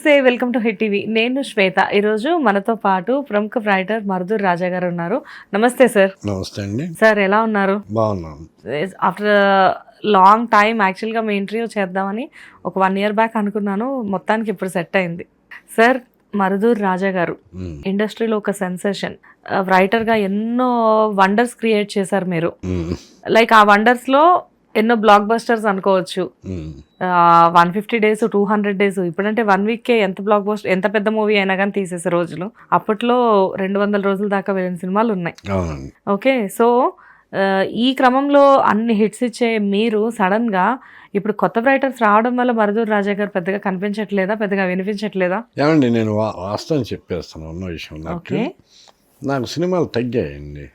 నమస్తే welcome to hit TV. నేను శ్వేత. ఈరోజు మనతో పాటు ప్రముఖ రైటర్ మరుదూర్ రాజా గారు ఉన్నారు. నమస్తే సార్. నమస్తే అండి. సార్ ఎలా ఉన్నారు? బాగున్నాను. ఆఫ్టర్ లాంగ్ టైం యాక్చువల్గా మీ ఇంటర్వ్యూ చేద్దామని ఒక వన్ ఇయర్ బ్యాక్ అనుకున్నాను. మొత్తానికి ఇప్పుడు సెట్ అయింది. సార్ మరుదూర్ రాజా గారు. ఇండస్ట్రీలో ఒక సెన్సేషన్ రైటర్గా ఎన్నో వండర్స్ క్రియేట్ చేశారు మీరు. లైక్ ఆ వండర్స్లో ఎన్నో బ్లాక్ బస్టర్స్ అనుకోవచ్చు. One fifty days two hundred days ఇప్పుడంటే వన్ వీక్కే ఎంత బ్లాక్ బస్టర్ ఎంత పెద్ద మూవీ అయినా కానీ తీసేసే రోజులు. అప్పట్లో రెండు వందల రోజుల దాకా వెళ్ళిన సినిమాలు ఉన్నాయి. ఓకే సో ఈ క్రమంలో అన్ని హిట్స్ ఇచ్చే మీరు సడన్గా ఇప్పుడు కొత్త రైటర్స్ రావడం వల్ల మరుదూర్ రాజా గారు పెద్దగా కనిపించట్లేదా? పెద్దగా వినిపించట్లేదా? ఏమండి నేను వాస్తవం చెప్పేస్తాను ఉన్న విషయం నాకు. సినిమాలు తగ్గాయండి.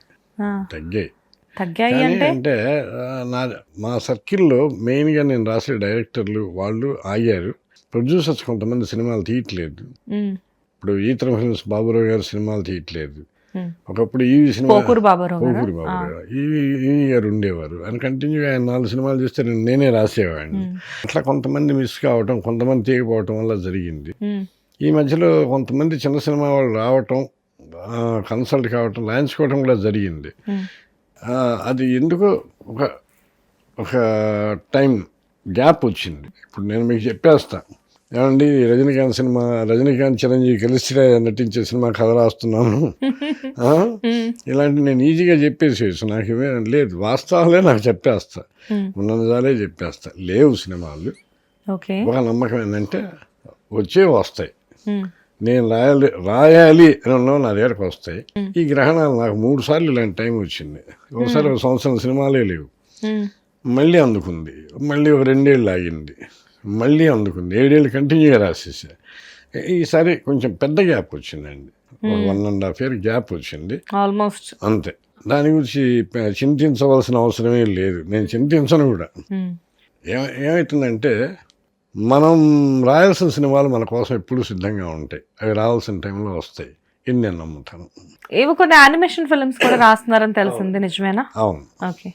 తగ్గాయి. తగ్గాయి అంటే? నా మా సర్కిల్లో మెయిన్గా నేను రాసే డైరెక్టర్లు వాళ్ళు ఆగారు. ప్రొడ్యూసర్స్ కొంతమంది సినిమాలు తీయట్లేదు. ఇప్పుడు ఈతరం ఫిల్మ్స్ బాబురావు గారు సినిమాలు తీయట్లేదు. ఒకప్పుడు ఈ సినిమా పోకూరు బాబారావు ఈవి ఈవి గారు. ఉండేవారు. ఆయన కంటిన్యూగా ఆయన నాలుగు సినిమాలు చేస్తే నేను నేనే రాసేవాడిని. అట్లా కొంతమంది మిస్ కావటం కొంతమంది తీయకపోవటం వల్ల జరిగింది. ఈ మధ్యలో కొంతమంది చిన్న సినిమా వాళ్ళు రావటం కన్సల్ట్ కావటం లాంచుకోవటం కూడా జరిగింది. అది ఎందుకో ఒక ఒక టైం గ్యాప్ వచ్చింది. ఇప్పుడు నేను మీకు చెప్పేస్తా. ఏమండి రజనీకాంత్ సినిమా రజనీకాంత్ చిరంజీవి కలిసి నటించే సినిమా కథ రాస్తున్నాను. ఇలాంటి నేను ఈజీగా చెప్పేసేసి నాకు ఇవే లేదు. వాస్తవాలే నాకు చెప్పేస్తా. ఉమ్. ఉన్నదాలే చెప్పేస్తా. లేవు సినిమాలు. ఒక నమ్మకం ఏంటంటే వచ్చే వస్తాయి. ఉమ్, నేను రాయాలి రాయాలి అని ఉన్నావు నా దగ్గరకు వస్తాయి. ఈ గ్రహణాలు నాకు మూడు సార్లు ఇలాంటి టైం వచ్చింది. ఒకసారి ఒక సంవత్సరం సినిమాలే లేవు. మళ్ళీ అందుకుంది. మళ్ళీ ఒక రెండేళ్ళు ఆగింది. మళ్ళీ అందుకుంది. ఏడేళ్ళు కంటిన్యూగా రాసేసా. ఈసారి కొంచెం పెద్ద గ్యాప్ వచ్చిందండి. ఒక one and half year gap వచ్చింది. ఆల్మోస్ట్. అంతే. దాని గురించి చింతించవలసిన అవసరమే లేదు. నేను చింతించను కూడా. ఏమవుతుందంటే మనం రాయాల్సిన సినిమాలు మన కోసం ఎప్పుడూ సిద్ధంగా ఉంటాయి. అవి రావాల్సిన టైంలో వస్తాయి. ఇది నేను నమ్ముతాను. ఏవో కొన్ని యానిమేషన్ ఫిల్మ్స్ కూడా రాస్తున్నారని తెలిసింది. నిజమేనా? అవును. ఓకే.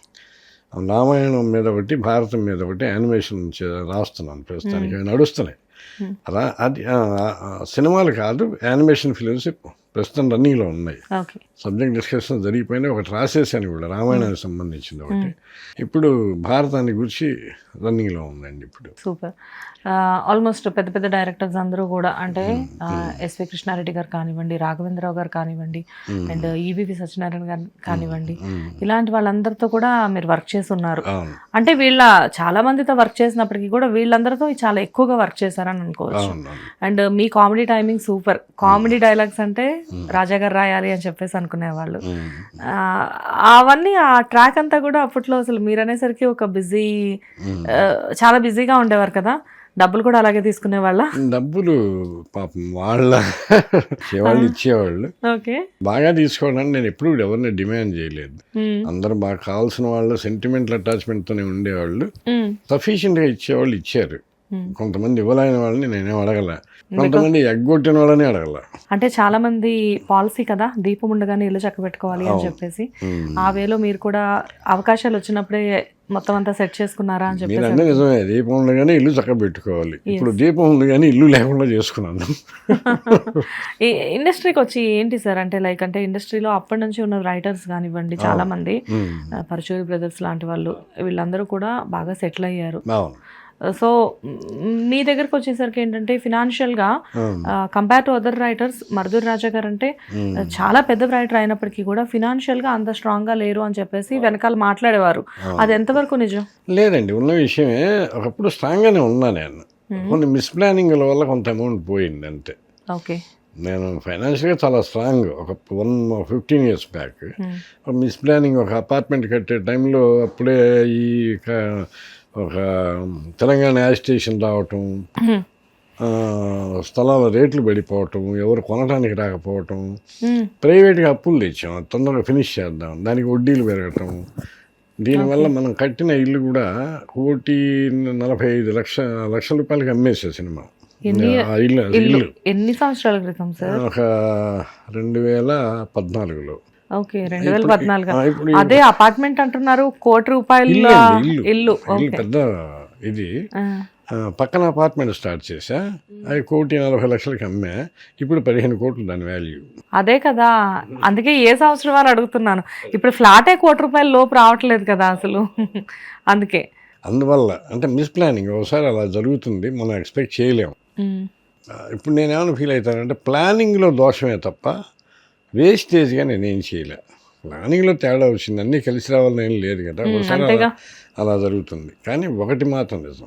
రామాయణం మీద ఒకటి భారతం మీద ఒకటి యానిమేషన్ రాస్తున్నాను ప్రస్తుతానికి. అవి నడుస్తున్నాయి. అలా అది సినిమాలు కాదు యానిమేషన్ ఫిలిమ్స్ ప్రస్తుతం రన్నింగ్లో ఉన్నాయి. ఓకే. సబ్జెక్ట్ డిస్కషన్ జరిగిపోయినా ఒకటి రాసేసాను కూడా రామాయణానికి సంబంధించింది ఒకటి. ఇప్పుడు భారతాన్ని గురించి రన్నింగ్లో ఉందండి ఇప్పుడు. సూపర్. ఆల్మోస్ట్ పెద్ద పెద్ద డైరెక్టర్స్ అందరూ కూడా అంటే ఎస్వి కృష్ణారెడ్డి గారు కానివ్వండి రాఘవేంద్రరావు గారు కానివ్వండి అండ్ ఈవివి సత్యనారాయణ గారు కానివ్వండి ఇలాంటి వాళ్ళందరితో కూడా మీరు వర్క్ చేసి ఉన్నారు అంటే వీళ్ళ చాలా మందితో వర్క్ చేసినప్పటికీ కూడా వీళ్ళందరితో చాలా ఎక్కువగా వర్క్ చేశారని అనుకోవచ్చు. And me comedy timing super. Comedy dialogues అంటే రాజా గారు రాయాలి అని చెప్పేసి అనుకునేవాళ్ళు. అవన్నీ ఆ ట్రాక్ అంతా కూడా అప్పట్లో అసలు మీరు అనేసరికి ఒక బిజీ చాలా బిజీగా ఉండేవారు కదా. డబ్బులు కూడా అలాగే తీసుకునే వాళ్ళ డబ్బులు పాపం వాళ్ళ వాళ్ళు ఇచ్చేవాళ్ళు. ఓకే. బాగా తీసుకోవడానికి నేను ఎప్పుడు ఎవరిని డిమాండ్ చేయలేదు. అందరూ బాగా కావాల్సిన వాళ్ళు సెంటిమెంటల్ అటాచ్మెంట్తోనే ఉండేవాళ్ళు. సఫిషియెంట్గా ఇచ్చేవాళ్ళు ఇచ్చారు. కొంతమంది ఇవ్వలేని వాళ్ళని నేనే అడగల. కొంతమంది ఎగ్గొట్టిన వాళ్ళని అడగల. అంటే చాలా మంది పాలసీ కదా దీపం ఉండగానే ఇల్లు చక్క పెట్టుకోవాలి అని చెప్పేసి. ఆ వేలో మీరు కూడా అవకాశాలు వచ్చినప్పుడే మొత్తం అంతా సెట్ చేసుకున్నారా అని అన్నీ నిజమే దీపం ఉంది కానీ ఇల్లు చక్క పెట్టుకోవాలి. ఇప్పుడు దీపం ఉంది కానీ ఇల్లు లేకుండా చేసుకున్నాను. ఇండస్ట్రీకి వచ్చి ఏంటి సార్? అంటే లైక్ అంటే ఇండస్ట్రీలో అప్పటి నుంచి ఉన్న రైటర్స్ కానివ్వండి చాలా మంది పరశురి బ్రదర్స్ లాంటి వాళ్ళు వీళ్ళందరూ కూడా బాగా సెటిల్ అయ్యారు. సో మ్, మీ దగ్గరకు వచ్చేసరికి ఏంటంటే ఫినాన్షియల్గా అవును. Compare to other writers Marudhuri Raja గారు అంటే చాలా పెద్ద రైటర్ అయినప్పటికీ కూడా ఫినాన్షియల్గా అంత స్ట్రాంగ్గా లేరు అని చెప్పేసి వెనకాల మాట్లాడేవారు. అది ఎంతవరకు నిజం? లేదండి ఉన్న విషయమే ఒకప్పుడు స్ట్రాంగ్గానే ఉన్నా నేను. కొన్ని మిస్ప్లానింగ్ల వల్ల కొంత అమౌంట్ పోయింది అంతే. ఓకే. నేను ఫైనాన్షియల్గా చాలా స్ట్రాంగ్ ఒక one fifteen years back misplanning ఒక అపార్ట్మెంట్ కట్టే టైంలో అప్పుడే ఈ ఒక తెలంగాణ యాజిటేషన్ రావటం స్థలాల రేట్లు పడిపోవటం ఎవరు కొనడానికి రాకపోవటం ప్రైవేట్గా అప్పులు తెచ్చాం. తొందరగా ఫినిష్ చేద్దాం. దానికి వడ్డీలు పెరగటం. దీనివల్ల మనం కట్టిన ఇల్లు కూడా కోటి నలభై ఐదు లక్ష లక్షల రూపాయలకి అమ్మేసే సినిమా. ఇల్లు. ఎన్ని సంవత్సరాల క్రితం సార్? ఒక రెండు వేల పద్నాలుగులో. ఓకే రెండు వేల పద్నాలుగు. అదే అపార్ట్మెంట్ అంటున్నారు కోటి రూపాయల ఇల్లు పెద్ద ఇది. పక్కన అపార్ట్మెంట్ స్టార్ట్ చేశా. అది కోటి నలభై లక్షలకి అమ్మా. ఇప్పుడు పదిహేను కోట్లు దాని వాల్యూ అదే కదా. అందుకే ఏ సంవత్సరం అని అడుగుతున్నాను. ఇప్పుడు ఫ్లాటే కోటి రూపాయల లోపు రావట్లేదు కదా అసలు. అందుకే. అందువల్ల అంటే మిస్ ప్లానింగ్ ఒకసారి అలా జరుగుతుంది. మనం ఎక్స్పెక్ట్ చేయలేం. ఉమ్, ఆ, ఇప్పుడు నేనేమైనా ఫీల్ అవుతానంటే ప్లానింగ్లో దోషమే తప్ప వేస్టేజ్గా నేనేం చేయలే. ప్లానింగ్లో తేడా వచ్చింది. అన్నీ కలిసి రావాలని ఏం లేదు కదా. ఒకసారి. అలా జరుగుతుంది. కానీ ఒకటి మాత్రం నిజం.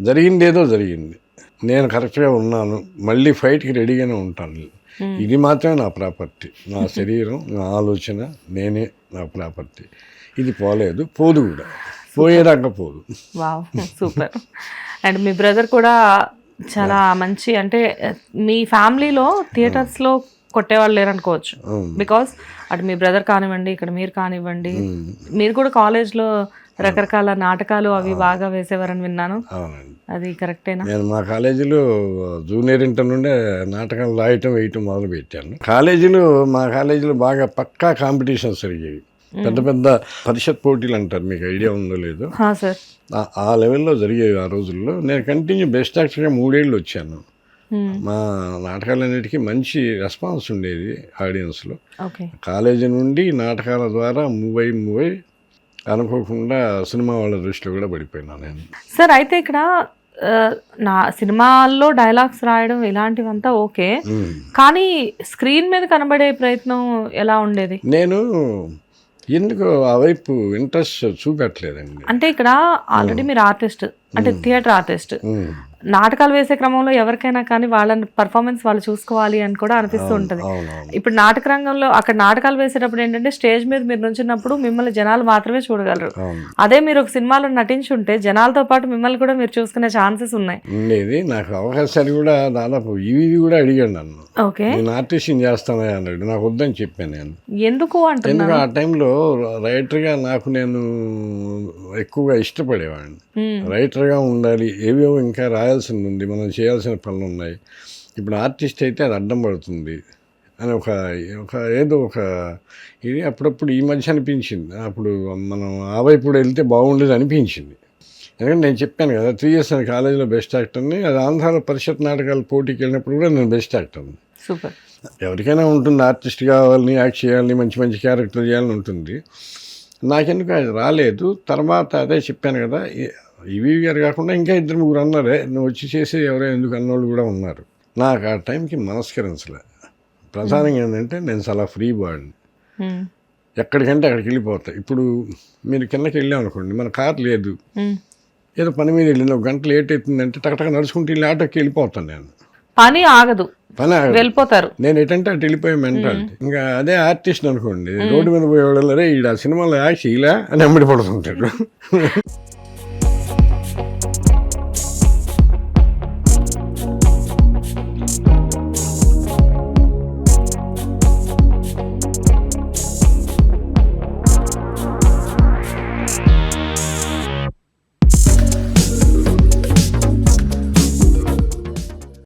జరిగిందేదో జరిగింది. నేను కరెక్ట్గా ఉన్నాను. మళ్ళీ ఫైట్కి రెడీగానే ఉంటాను. ఇది మాత్రమే నా ప్రాపర్టీ. నా శరీరం నా ఆలోచన నేనే నా ప్రాపర్టీ. ఇది పోలేదు. పోదు కూడా. పోయేదాకా పోదు. సూపర్. అండ్ మీ బ్రదర్ కూడా చాలా మంచి అంటే మీ ఫ్యామిలీలో థియేటర్స్లో కొట్టేవాళ్ళు లేరు అనుకోవచ్చు అవును. బికాస్ అటు మీ బ్రదర్ కానివ్వండి ఇక్కడ మీరు కానివ్వండి మీరు కూడా కాలేజ్లో రకరకాల నాటకాలు అవి బాగా వేసేవారని విన్నాను. అది కరెక్టేనా నేను మా కాలేజీలో జూనియర్ ఇంటర్ నుండే నాటకాలు రాయటం వేయటం మొదలు పెట్టాను. కాలేజీలో మా కాలేజీలో బాగా పక్కా కాంపిటీషన్స్ జరిగేవి. పెద్ద పెద్ద పరిషత్ పోటీలు అంటారు మీకు ఐడియా ఉందో లేదో. ఆ లెవెల్లో జరిగేవి ఆ రోజుల్లో. నేను కంటిన్యూ బెస్ట్ యాక్టర్గా మూడేళ్ళు వచ్చాను. మా నాటకాలన్నిటికీ మంచి రెస్పాన్స్ ఉండేది ఆడియన్స్లో. ఓకే. కాలేజీ నుండి నాటకాల ద్వారా మూవ్ అయి మూవ్ అయి అనుకోకుండా సినిమా వాళ్ళ దృష్టిలో కూడా పడిపోయినా నేను. సార్ అయితే ఇక్కడ నా సినిమాల్లో డైలాగ్స్ రాయడం ఇలాంటివంతా ఓకే. కానీ స్క్రీన్ మీద కనబడే ప్రయత్నం ఎలా ఉండేది? నేను ఎందుకు ఆ వైపు ఇంట్రెస్ట్ చూపెట్టలేదండి. అంటే ఇక్కడ ఆల్రెడీ మీరు ఆర్టిస్ట్ అంటే థియేటర్ ఆర్టిస్ట్. నాటకాలు వేసే క్రమంలో ఎవరికైనా కానీ వాళ్ళ పర్ఫార్మెన్స్ వాళ్ళు చూసుకోవాలి అని కూడా అనిపిస్తూ ఉంటది. ఇప్పుడు నాటక రంగంలో అక్కడ నాటకాలు వేసేటప్పుడు ఏంటంటే స్టేజ్ మీద మీరు నుంచినప్పుడు మిమ్మల్ని జనాలు మాత్రమే చూడగలరు. అదే మీరు ఒక సినిమాలో నటించి ఉంటే జనాలతో పాటు మిమ్మల్ని కూడా మీరు చూసుకునే ఛాన్సెస్ ఉన్నాయి. ఉండేది. నాకు అవకాశాలు కూడా దాదాపు ఇవి కూడా అడిగాడు నన్ను. ఓకే. నేను ఆర్టిస్ట్ని చేస్తానే అన్నాడు. నాకు వద్దని చెప్పాను నేను. ఎందుకు ఎందుకు? ఆ టైంలో రైటర్గా నాకు నేను ఎక్కువగా ఇష్టపడేవాడిని. మ్మ్. రైటర్గా ఉండాలి. ఏవేవో ఇంకా రాయాల్సింది ఉంది. మనం చేయాల్సిన పనులు ఉన్నాయి. ఇప్పుడు ఆర్టిస్ట్ అయితే అది అడ్డం పడుతుంది. అని ఒక ఒక ఏదో ఒక ఇది అప్పుడప్పుడు ఈ మధ్య అనిపించింది. అప్పుడు మనం ఆ వైపు వెళ్తే బాగుండేది అనిపించింది. ఎందుకంటే నేను చెప్పాను కదా త్రీ ఇయర్స్ నేను కాలేజీలో బెస్ట్ యాక్టర్ని అది ఆంధ్రాలో పరిషత్ నాటకాల పోటీకి వెళ్ళినప్పుడు కూడా నేను బెస్ట్ యాక్టర్ని సూపర్. ఎవరికైనా ఉంటుంది ఆర్టిస్ట్ కావాలని యాక్ట్ చేయాలని మంచి మంచి క్యారెక్టర్ చేయాలని ఉంటుంది. నాకెందుకు అది రాలేదు. తర్వాత అదే చెప్పాను కదా ఈవీ గారు కాకుండా ఇంకా ఇద్దరు ముగ్గురు అన్నారే నువ్వు వచ్చి చేసి ఎవరో ఎందుకు అన్నోళ్ళు కూడా ఉన్నారు. నాకు ఆ టైంకి మనస్కరించలే. ప్రధానంగా ఏంటంటే నేను చాలా ఫ్రీ బాడీని మ్మ్. ఎక్కడికంటే అక్కడికి వెళ్ళిపోతా. ఇప్పుడు మీరు కిందకి వెళ్ళాం అనుకోండి మన కార్ లేదు. ఏదో పని మీద వెళ్ళింది ఒక గంట లేట్ అవుతుందంటే టకటక నడుచుకుంటూ వెళ్ళి ఆటోకి వెళ్ళిపోతాను నేను. పని ఆగదు. పని ఆగదు. వెళ్ళిపోతారు. నేను ఎటంటే అటు వెళ్ళిపోయే మెంటాలిటీ. ఇంకా అదే ఆర్టిస్ట్ అనుకోండి రోడ్డు మీద పోయేవాళ్ళు ఈడ సినిమాలో యాక్ట్ ఇలా అని అమ్మడి పడుతుంటాడు.